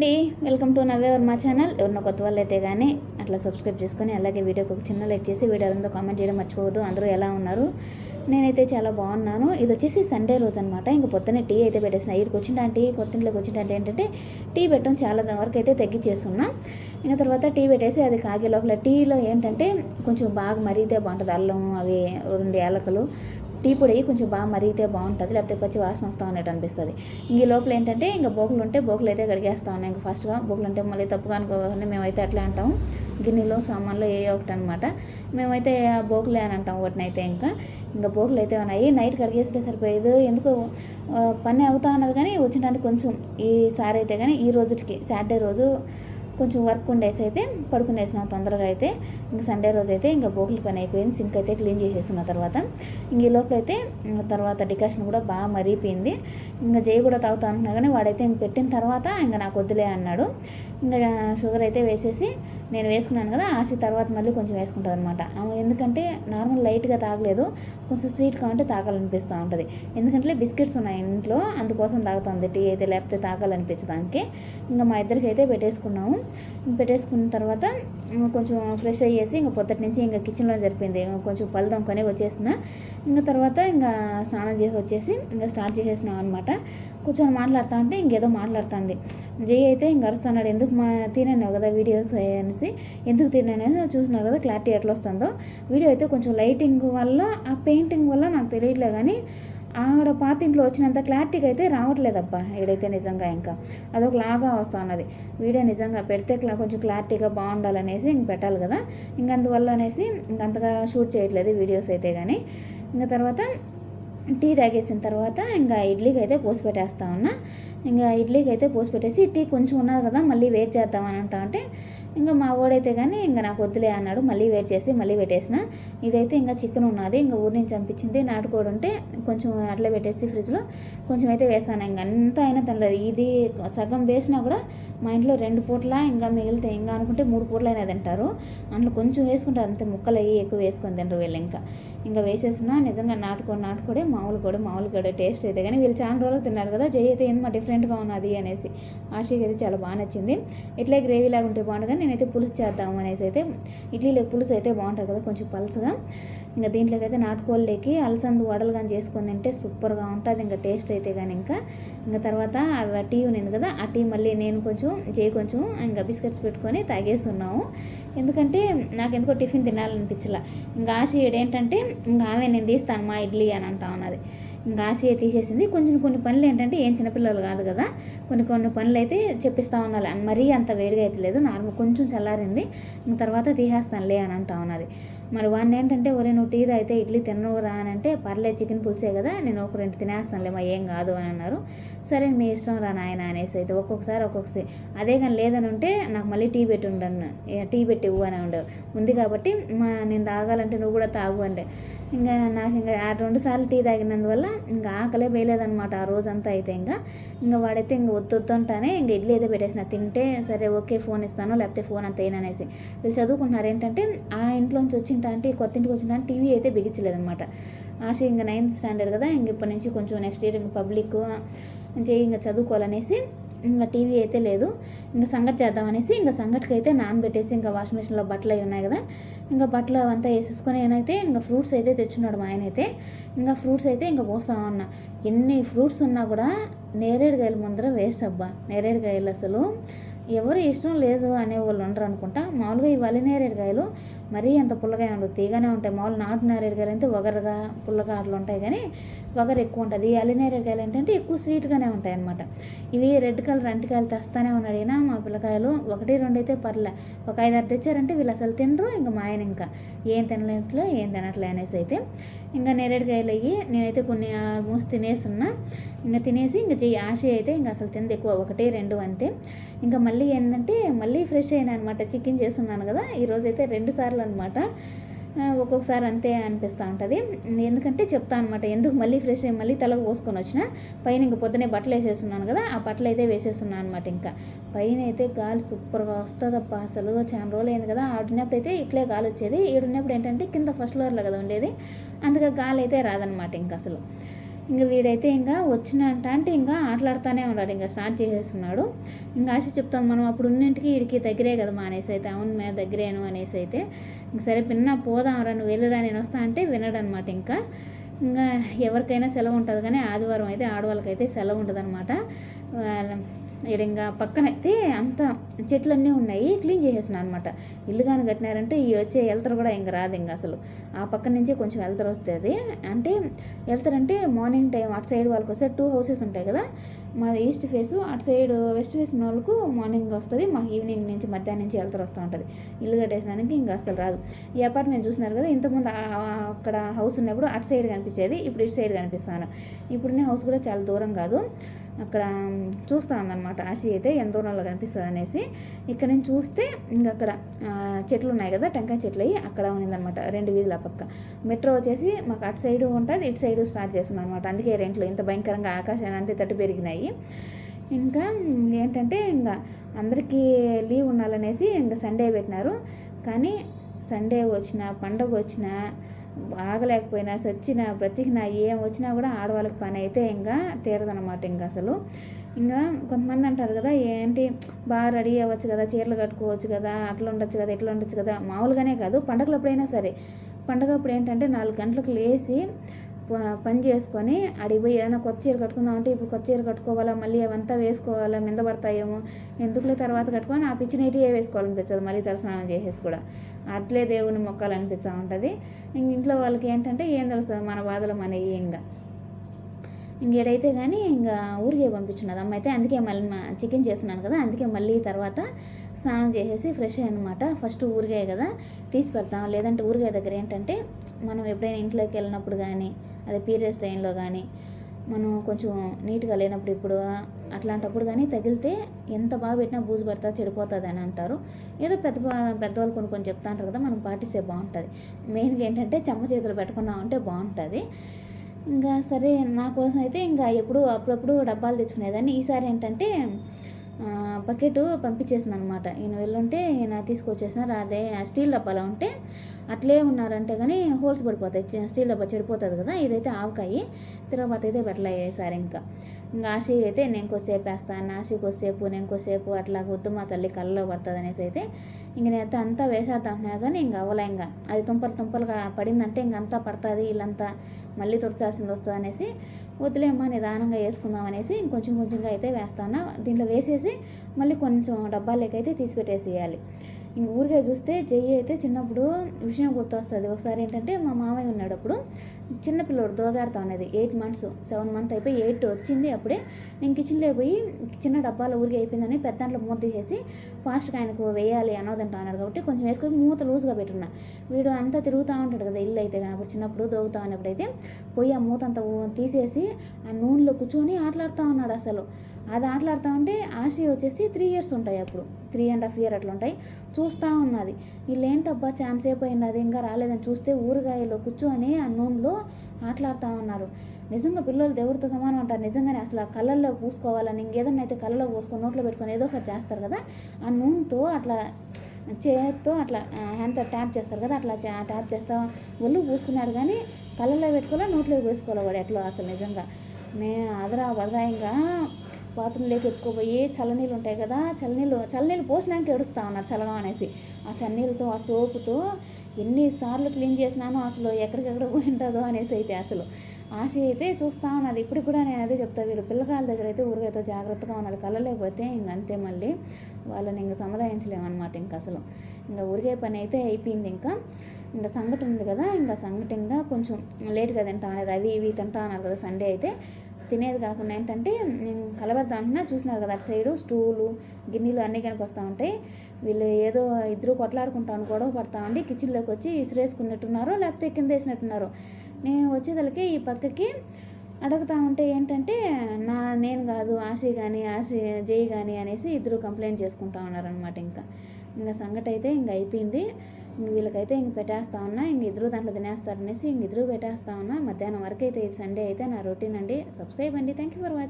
అండి welcome to nowhere మా channel. ఎవరినో కొత్త వాళ్ళు అయితే కానీ అట్లా సబ్స్క్రైబ్ చేసుకొని అలాగే వీడియోకి ఒక చిన్న లైక్ చేసి వీడియో ఉందో కామెంట్ చేయడం మర్చిపోవద్దు. అందరూ ఎలా ఉన్నారు? నేనైతే చాలా బాగున్నాను. ఇది వచ్చేసి సండే రోజు అనమాట ఇంక పొద్దున్నే టీ అయితే పెట్టేసిన ఈడికి వచ్చిన టీ కొత్తింట్లోకి వచ్చిన ఏంటంటే టీ పెట్టడం చాలా వరకు అయితే తగ్గించేస్తున్నా. ఇంకా తర్వాత టీ పెట్టేసి అది కాగే లోపల టీలో ఏంటంటే కొంచెం బాగా మరిగితే బాగుంటుంది. అల్లం అవి రెండు ఏలకలు టీ పొడి కొంచెం బాగా మరిగితే బాగుంటుంది లేకపోతే పచ్చి వాసన వస్తూ ఉన్నట్టు అనిపిస్తుంది. ఇంక ఈ లోపల ఏంటంటే ఇంకా బోకులు ఉంటే బోకులు అయితే కడిగేస్తా ఉన్నాయి ఇంకా ఫస్ట్గా బోకులు అంటే మళ్ళీ తప్పుగా అనుకోకుండా మేమైతే అట్లా అంటాం గిన్నెలో సామాన్లు ఏ ఒకటి అనమాట మేమైతే ఆ బోకులే అని అంటాం వాటినైతే ఇంకా. ఇంకా బోకులు అయితే ఉన్నాయి నైట్ కడిగేస్తే సరిపోయేది? ఎందుకు? పని అవుతా ఉన్నది కానీ వచ్చినట్టు కొంచెం ఈసారి అయితే కానీ ఈ రోజుకి సాటర్డే రోజు కొంచెం వర్క్ ఉండేసి అయితే పడుకునేసిన తొందరగా అయితే ఇంకా సండే రోజు అయితే ఇంకా బోకులు పని అయిపోయింది. సింక్ అయితే క్లీన్ చేసేసిన తర్వాత ఇంక ఈ లోపల అయితే తర్వాత డికాషన్ కూడా బాగా మరిగిపోయింది. ఇంకా జై కూడా తాగుతా అంటున్నా కానీ వాడైతే ఇంక పెట్టిన తర్వాత ఇంకా నాకు వద్దులే అన్నాడు. ఇంకా షుగర్ అయితే వేసేసి నేను వేసుకున్నాను కదా ఆశ తర్వాత మళ్ళీ కొంచెం వేసుకుంటుంది అనమాట ఎందుకంటే నార్మల్ లైట్గా తాగలేదు కొంచెం స్వీట్గా ఉంటే తాగాలనిపిస్తూ ఉంటుంది. ఎందుకంటే బిస్కెట్స్ ఉన్నాయి ఇంట్లో అందుకోసం తాగుతుంది టీ అయితే లేకపోతే తాగాలనిపించడానికి ఇంకా మా ఇద్దరికి అయితే పెట్టేసుకున్నాము. పెట్టేసుకున్న తర్వాత కొంచెం ఫ్రెష్ అయ్యేసి ఇంకా పొద్దుటి నుంచి ఇంకా కిచెన్లో జరిపింది. కొంచెం పళ్ళు దొంకొని వచ్చేసిన. ఇంకా తర్వాత ఇంకా స్నానం చేసి వచ్చేసి ఇంకా స్టార్ట్ చేసేసినాం అనమాట కూర్చొని మాట్లాడుతా అంటే ఇంకేదో మాట్లాడుతుంది. జై అయితే ఇంక అరుస్తున్నాడు ఎందుకు మా తినాను కదా వీడియోస్ అనేసి. ఎందుకు తిన్నాను చూసినారు కదా క్లారిటీ ఎట్లా వస్తుందో. వీడియో అయితే కొంచెం లైటింగ్ వల్ల ఆ పెయింటింగ్ వల్ల నాకు తెలియట్లే కానీ ఆడ పాత ఇంట్లో వచ్చినంత క్లారిటీగా అయితే రావట్లేదబ్బా ఈడైతే నిజంగా ఇంకా. అదొక లాగా వస్తా ఉన్నది వీడియో నిజంగా పెడితే కొంచెం క్లారిటీగా బాగుండాలనేసి ఇంక పెట్టాలి కదా. ఇంక అందువల్ల అనేసి ఇంక అంతగా షూట్ చేయట్లేదు వీడియోస్ అయితే కానీ ఇంకా తర్వాత టీ తాగేసిన తర్వాత ఇంకా ఇడ్లీకి అయితే పోసి పెట్టేస్తా ఉన్నా. ఇంకా ఇడ్లీకి అయితే పోసి పెట్టేసి టీ కొంచెం ఉన్నది కదా మళ్ళీ వెయిట్ చేద్దామని అంటా అంటే ఇంకా మా వాడైతే కానీ ఇంకా నాకు వద్దులే అన్నాడు. మళ్ళీ వెయిట్ చేసి మళ్ళీ పెట్టేసిన ఇదైతే ఇంకా చికెన్ ఉన్నది. ఇంకా ఊరి నుంచి పంపించింది నాటుకోడి ఉంటే కొంచెం అట్లా పెట్టేసి ఫ్రిడ్జ్లో కొంచెం అయితే వేసాను. ఇంకా అంత అయినా తినలేదు ఇది సగం వేసినా కూడా మా ఇంట్లో రెండు పూట్ల ఇంకా మిగిలితే ఇంకా అనుకుంటే మూడు పూట్లైనా అయినా తింటారు. అందులో కొంచెం వేసుకుంటారు. అంతే ముక్కలు అయ్యి ఎక్కువ వేసుకొని తినరు వీళ్ళు ఇంకా. ఇంకా వేసేస్తున్నా నిజంగా నాటుకోడి నాటుకోడే మామూలు కూడా మామూలు కూడా టేస్ట్ అయితే కానీ వీళ్ళు చాలా రోజులు తిన్నారు కదా. జై అయితే ఏంది మా డిఫరెంట్గా ఉన్నది అనేసి. ఆశకి అయితే చాలా బాగా నచ్చింది. ఇట్లే గ్రేవీ లాగా ఉంటే బాగుంటుంది కానీ నేనైతే పులుసు చేద్దాం అనేసి అయితే ఇడ్లీలో పులుసు అయితే బాగుంటుంది కదా కొంచెం పలుసుగా ఇంకా దీంట్లోకి అయితే నాటుకోళ్ళకి అలసందు వడలు కానీ చేసుకొని తింటే సూపర్గా ఉంటుంది ఇంకా టేస్ట్ అయితే కానీ ఇంకా. ఇంకా తర్వాత ఆ టీ ఉన్నింది కదా ఆ టీ మళ్ళీ నేను కొంచెం చేయి కొంచెం ఇంకా బిస్కెట్స్ పెట్టుకొని తాగేస్తున్నాము. ఎందుకంటే నాకు ఎందుకో టిఫిన్ తినాలనిపించలా. ఇంకా ఆశ ఏంటంటే ఇంకా ఆమె నేను తీస్తాను మా ఇడ్లీ అని అంటా ఉన్నది. ఇంకా ఆశయ తీసేసింది. కొంచెం కొన్ని పనులు ఏంటంటే ఏం చిన్నపిల్లలు కాదు కదా కొన్ని కొన్ని పనులు అయితే చెప్పిస్తా ఉండాలి మరీ అంత వేడిగా అయితే లేదు నార్మల్ కొంచెం చల్లారింది. ఇంక తర్వాత తీసేస్తానులే అని అంటా ఉన్నది మరి వాడిని ఏంటంటే ఒరే నువ్వు టీ తాగితే ఇడ్లీ తినరా అని అంటే పర్లేదు చికెన్ పులిసే కదా నేను ఒక రెండు తినేస్తానులే మా ఏం కాదు అని అన్నారు. సరే మీ ఇష్టం రా నాయన అనేసి అయితే ఒక్కొక్కసారి ఒక్కొక్కసారి. అదే కానీ లేదని ఉంటే నాకు మళ్ళీ టీ పెట్టి ఉండను టీ పెట్టి ఇవ్వు అని ఉండవు ఉంది కాబట్టి మా నేను తాగాలంటే నువ్వు కూడా తాగు అంటే. ఇంకా నాకు ఇంకా ఆ రెండు సార్లు టీ తాగినందువల్ల ఇంకా ఆకలే వేయలేదనమాట ఆ రోజంతా అయితే ఇంకా. ఇంకా వాడైతే ఇంక వద్దు ఇంకా ఇంక ఇడ్లీ అయితే పెట్టేసిన. తింటే సరే ఓకే ఫోన్ ఇస్తాను లేకపోతే ఫోన్ అంత అనేసి. వీళ్ళు చదువుకుంటున్నారు ఏంటంటే ఆ ఇంట్లోంచి వచ్చి వచ్చింటా అంటే కొత్త ఇంటికి వచ్చింటా టీవీ అయితే బిగించలేదనమాట ఆశ ఇంకా నైన్త్ స్టాండర్డ్ కదా ఇంక ఇప్పటి నుంచి కొంచెం నెక్స్ట్ ఇయర్ ఇంకా పబ్లిక్ చేయి ఇంకా చదువుకోవాలనేసి ఇంకా టీవీ అయితే లేదు. ఇంకా సంగటి చేద్దామనేసి ఇంకా సంగటికి అయితే నానబెట్టేసి ఇంకా వాషింగ్ మిషన్లో బట్టలు అవి ఉన్నాయి కదా ఇంకా బట్టలు అవంతా వేసేసుకొని నేనైతే ఇంకా ఫ్రూట్స్ అయితే తెచ్చున్నాడు మా ఆయన అయితే. ఇంకా ఫ్రూట్స్ అయితే ఇంకా పోస్తా ఉన్నా. ఎన్ని ఫ్రూట్స్ ఉన్నా కూడా నేరేడుకాయల ముందర వేస్ట్ అబ్బా. నేరేడుకాయలు అసలు ఎవరు ఇష్టం లేదు అనే వాళ్ళు ఉండరు అనుకుంటా. మామూలుగా ఈ నేరేడుకాయలు మరీ అంత పుల్లగా ఉండదు తీగానే ఉంటాయి. మామూలు నాటు గారు అయితే వగరగా పుల్లగా అట్లా ఉంటాయి కానీ వగరు ఎక్కువ ఉంటుంది. ఈ ఏంటంటే ఎక్కువ స్వీట్గానే ఉంటాయి అనమాట ఇవి రెడ్ కలర్ అంటికాయలు తెస్తానే ఉన్నాడు అయినా మా పిల్లకాయలు. ఒకటి రెండు అయితే పర్లే. ఒక ఐదు ఆరు తెచ్చారంటే వీళ్ళు అసలు తినరు ఇంకా మా ఆయన ఇంకా ఏం తినలేదు ఏం తినట్లే అనేసి అయితే ఇంకా నేరేడుకాయలు అయ్యి నేనైతే కొన్ని ఆల్మోస్ట్ తినేసున్నా. ఇంకా తినేసి ఇంకా చెయ్యి ఆశ అయితే ఇంకా అసలు తింది ఎక్కువ. ఒకటి రెండు అంతే. ఇంకా మళ్ళీ ఏంటంటే మళ్ళీ ఫ్రెష్ అయినా అనమాట చికెన్ చేస్తున్నాను కదా ఈరోజు అయితే రెండు సార్లు అనమాట ఒక్కొక్కసారి అంతే అనిపిస్తూ ఉంటుంది. ఎందుకంటే చెప్తా అనమాట ఎందుకు మళ్ళీ ఫ్రెష్ అయ్యి మళ్ళీ తలకు పోసుకొని వచ్చిన? పైన ఇంక పొద్దునే బట్టలు వేసేస్తున్నాను కదా ఆ బట్టలు అయితే వేసేస్తున్నాను అనమాట ఇంకా. పైన అయితే గాలి సూపర్గా వస్తుందప్ప అసలు చాలా రోజులు అయింది కదా ఆడినప్పుడు అయితే ఇట్లే గాలి వచ్చేది ఈడున్నప్పుడు ఏంటంటే కింద ఫస్ట్ ఫ్లోర్లో కదా ఉండేది అందుకే గాలి అయితే రాదనమాట ఇంకా అసలు. ఇంకా వీడైతే ఇంకా వచ్చినంట అంటే ఇంకా ఆటలాడుతూనే ఉన్నాడు ఇంకా స్టార్ట్ చేసేస్తున్నాడు. ఇంకా ఆశ చెప్తాను మనం అప్పుడు ఉన్నింటికి వీడికి దగ్గరే కదా మా అనేసి అయితే అవును మే దగ్గరేను అనేసి అయితే. ఇంక సరే పిన్న పోదాంరా నువ్వు వెళ్ళిరా నేను వస్తా అంటే వినడనమాట ఇంకా. ఇంకా ఎవరికైనా సెలవు ఉంటుంది కానీ ఆదివారం అయితే ఆడవాళ్ళకైతే సెలవు ఉంటుంది అనమాట ఇక్కడ ఇంకా పక్కనైతే అంత చెట్లన్నీ ఉన్నాయి క్లీన్ చేసేసిన అనమాట ఇల్లు కానీ కట్టినారంటే ఈ వచ్చే వెళ్తారు కూడా ఇంకా రాదు ఇంకా అసలు. ఆ పక్క నుంచే కొంచెం వెళ్తారు వస్తుంది. అంటే వెళ్తారంటే మార్నింగ్ టైం అటు సైడ్ వాళ్ళకి వస్తే టూ హౌసెస్ ఉంటాయి కదా మాది ఈస్ట్ ఫేస్ అటు సైడ్ వెస్ట్ ఫేస్ ఉన్న వాళ్ళకు మార్నింగ్ వస్తుంది మాకు ఈవినింగ్ నుంచి మధ్యాహ్నం నుంచి వెళ్తారు వస్తూ ఉంటుంది. ఇల్లు కట్టేసినానికి ఇంకా అసలు రాదు. ఈ అపార్ట్మెంట్ చూసినారు కదా ఇంతకుముందు అక్కడ హౌస్ ఉన్నప్పుడు అటు సైడ్ కనిపించేది ఇప్పుడు ఇటు సైడ్ కనిపిస్తాను. ఇప్పుడునే హౌస్ కూడా చాలా దూరం కాదు. అక్కడ చూస్తూ ఉందన్నమాట. ఆశి అయితే ఎంత దూరంలో కనిపిస్తుంది అనేసి. ఇక్కడ నుంచి చూస్తే ఇంకా అక్కడ చెట్లు ఉన్నాయి కదా టెంకాయ చెట్లు అయ్యి అక్కడ ఉన్నదనమాట రెండు వీధుల పక్క. మెట్రో వచ్చేసి మాకు అటు సైడు ఉంటుంది ఇటు సైడు స్టార్ట్ చేస్తున్నాం అనమాట అందుకే రెంట్లు ఇంత భయంకరంగా ఆకాశాన్ని అంటే తట్టు పెరిగినాయి. ఇంకా ఏంటంటే ఇంకా అందరికీ లీవ్ ఉండాలనేసి ఇంకా సండే పెట్టినారు. కానీ సండే వచ్చిన పండగ వచ్చినా ఆగలేకపోయినా సచ్చిన బ్రతికినా ఏం వచ్చినా కూడా ఆడవాళ్ళకి పని అయితే ఇంకా తీరదనమాట ఇంకా అసలు. ఇంకా కొంతమంది అంటారు కదా ఏంటి? బాగా రెడీ అవ్వచ్చు కదా చీరలు కట్టుకోవచ్చు కదా అట్లా ఉండొచ్చు కదా ఇట్లా ఉండొచ్చు కదా. మామూలుగానే కాదు పండగలప్పుడైనా సరే. పండగ అప్పుడు ఏంటంటే నాలుగు గంటలకు లేచి పని చేసుకొని అడిగి పోయి ఏదైనా కొత్త చీర కట్టుకుందాం అంటే ఇప్పుడు కొత్త చీర కట్టుకోవాలా మళ్ళీ అవంతా వేసుకోవాలా మింద పడతాయేమో ఎందుకులే తర్వాత కట్టుకొని ఆ పిచ్చి నీటి వేసుకోవాలనిపించదు మళ్ళీ తలస్నానం చేసేసి కూడా. అట్లే దేవుని మొక్కాలనిపిస్తూ ఉంటుంది. ఇంక ఇంట్లో వాళ్ళకి ఏంటంటే ఏం తెలుస్తుంది మన బాధలు మన ఇంకా ఇంకేడైతే కానీ ఇంకా ఊరికే పంపించున్నది. అమ్మ అయితే అందుకే మళ్ళీ చికెన్ చేస్తున్నాను కదా అందుకే మళ్ళీ తర్వాత స్నానం చేసేసి ఫ్రెష్ అనమాట ఫస్ట్ ఊరిగాయ కదా తీసి పెడతాం. లేదంటే ఊరిగాయ దగ్గర ఏంటంటే మనం ఎప్పుడైనా ఇంట్లోకి వెళ్ళినప్పుడు కానీ అదే పీరియడ్స్ టైంలో కానీ మనం కొంచెం నీట్గా లేనప్పుడు ఇప్పుడు అట్లాంటప్పుడు కానీ తగిలితే ఎంత బాగా పెట్టినా బూజు పడతా చెడిపోతుంది అని అంటారు. ఏదో పెద్ద పెద్దవాళ్ళు కొన్ని కొన్ని చెప్తా ఉంటారు కదా మనం పాటిస్తే బాగుంటుంది. మెయిన్గా ఏంటంటే చెమ్మ చేతులు పెట్టుకున్నామంటే బాగుంటుంది. ఇంకా సరే నా కోసం అయితే ఇంకా ఎప్పుడు అప్పుడప్పుడు డబ్బాలు తెచ్చుకునేదాన్ని. ఈసారి ఏంటంటే బకెట్ పంపించేసింది అనమాట ఈయన వెళ్ళుంటే ఈయన తీసుకొచ్చేసిన అదే స్టీల్ డబ్బాలో ఉంటే అట్లే ఉన్నారంటే కానీ హోల్స్ పడిపోతాయి. స్టీల్ డబ్బా చెడిపోతుంది కదా ఇదైతే ఆవకాయి. తర్వాత అయితే పెట్టలే సార్ ఇంకా. ఇంకా ఆశీ అయితే నేను కొద్దిసేపు వేస్తాను. ఆశి కొద్దిసేపు నేను కొద్దిసేపు అట్లా వద్దు మా తల్లి కళ్ళలో పడుతుంది అనేసి అయితే ఇంక నేనైతే అంతా వేసేద్దాం కానీ ఇంక అవ్వలే ఇంకా. అది తుంపలు తుంపలుగా పడిందంటే ఇంకంతా పడుతుంది వీళ్ళంతా మళ్ళీ తుడిచాల్సింది వస్తుంది అనేసి వదిలేమ్మా నిదానంగా వేసుకుందాం అనేసి ఇంకొంచెం కొంచెంగా అయితే వేస్తాను. దీంట్లో వేసేసి మళ్ళీ కొంచెం డబ్బాలేకైతే తీసి పెట్టేసేయాలి ఇంక ఊరికే చూస్తే జయ్యి అయితే చిన్నప్పుడు విషయం గుర్తొస్తుంది. ఒకసారి ఏంటంటే మా మామయ్య ఉన్నాడు అప్పుడు చిన్నపిల్లడు దోగాడుతా ఉన్నది. ఎయిట్ మంత్స్ సెవెన్ మంత్ అయిపోయి ఎయిట్ వచ్చింది అప్పుడే. నేను కిచెన్లో పోయి చిన్న డబ్బాలో ఊరికి అయిపోయిందని పెద్ద దాంట్లో మూత తీసేసి ఫాస్ట్గా ఆయనకు వేయాలి అనోదంటా అన్నారు కాబట్టి కొంచెం వేసుకొని మూత లూజ్గా పెట్టున్నా. వీడు అంతా తిరుగుతూ ఉంటాడు కదా ఇల్లు అయితే కానీ అప్పుడు చిన్నప్పుడు దోగుతా ఉన్నప్పుడైతే పోయి ఆ మూత అంతా తీసేసి ఆ నూనెలో కూర్చొని ఆటలాడుతూ ఉన్నాడు అసలు. అది ఆటలాడుతూ ఉంటే ఆశీ వచ్చేసి త్రీ ఇయర్స్ ఉంటాయి అప్పుడు. త్రీ అండ్ హాఫ్ ఇయర్ అట్లా ఉంటాయి. చూస్తూ ఉన్నది. వీళ్ళు ఏంటబ్బా ఛాన్స్ అయిపోయినది అది ఇంకా రాలేదని చూస్తే ఊరగాయలో కూర్చొని ఆ నూనెలో ఆటలాడుతూ ఉన్నారు నిజంగా పిల్లలు దేవుడితో సమానం అంటారు. నిజంగానే అసలు ఆ కళ్ళల్లో పూసుకోవాలని ఇంకేదన్నా అయితే కళ్ళలో పోసుకొని నోట్లో పెట్టుకొని ఏదో ఒకటి చేస్తారు కదా. ఆ నూనెతో అట్లా చేత్తో అట్లా హ్యాండ్తో ట్యాప్ చేస్తారు కదా. అట్లా ట్యాప్ చేస్తా ఒళ్ళు పూసుకున్నాడు కానీ కళ్ళల్లో పెట్టుకోవాలి నోట్లో పూసుకోవాలి వాడు ఎట్లా అసలు నిజంగా. నేను అదరా వదరా ఇంకా బాత్రూంలోకి ఎత్తుకుపోయి చల్లనీళ్ళు ఉంటాయి కదా చల్లనీళ్ళు చల్లనీళ్ళు పోసినాక ఏడుస్తా ఉన్నారు చల్లగా అనేసి. ఆ చల్లనీళ్ళతో ఆ సోపుతో ఎన్నిసార్లు క్లీన్ చేసినానో అసలు ఎక్కడికెక్కడ ఉంటుందో అనేసి అయితే అసలు ఆశ అయితే చూస్తా ఉన్నది. ఇప్పుడు కూడా నేను అదే చెప్తా వీళ్ళు పిల్లకాయల దగ్గర అయితే ఊరికైతే జాగ్రత్తగా ఉన్నది కళ్ళలేకపోతే ఇంక అంతే మళ్ళీ వాళ్ళని ఇంక సముదాయించలేమన్నమాట ఇంక అసలు. ఇంకా ఊరికే పని అయితే అయిపోయింది ఇంకా. ఇంకా సంఘటన ఉంది కదా ఇంకా సంఘటనగా కొంచెం లేట్గా తింటా అనేది అవి ఇవి తింటా అన్నారు కదా సండే అయితే. తినేది కాకుండా ఏంటంటే నేను కలబెడతా అంటున్నా. చూసినారు కదా అటు సైడు స్టూలు గిన్నెలు అన్నీ కనిపిస్తూ ఉంటాయి. వీళ్ళు ఏదో ఇద్దరు కొట్లాడుకుంటాను గొడవ పడతా ఉండి కిచెన్లోకి వచ్చి ఇసిరేసుకున్నట్టున్నారో లేకపోతే కింద వేసినట్టున్నారు. నేను వచ్చేదలకి ఈ పక్కకి అడుగుతా ఉంటే ఏంటంటే నా నేను కాదు ఆశి కానీ ఆశి జై కానీ అనేసి ఇద్దరు కంప్లైంట్ చేసుకుంటా ఉన్నారనమాట ఇంకా. ఇంకా సంగతి అయితే ఇంకా అయిపోయింది. వీళ్ళకైతే ఇంక పెట్టేస్తా ఉన్నా ఇంక ఇద్దరు దాంట్లో తినేస్తారనేసి ఇంక ఇద్దరు పెట్టేస్తా ఉన్నా. మధ్యాహ్నం వరకు అయితే ఇది సండే అయితే నా రొటీన్ అండి. సబ్స్క్రైబ్ అండి. Thank you for watching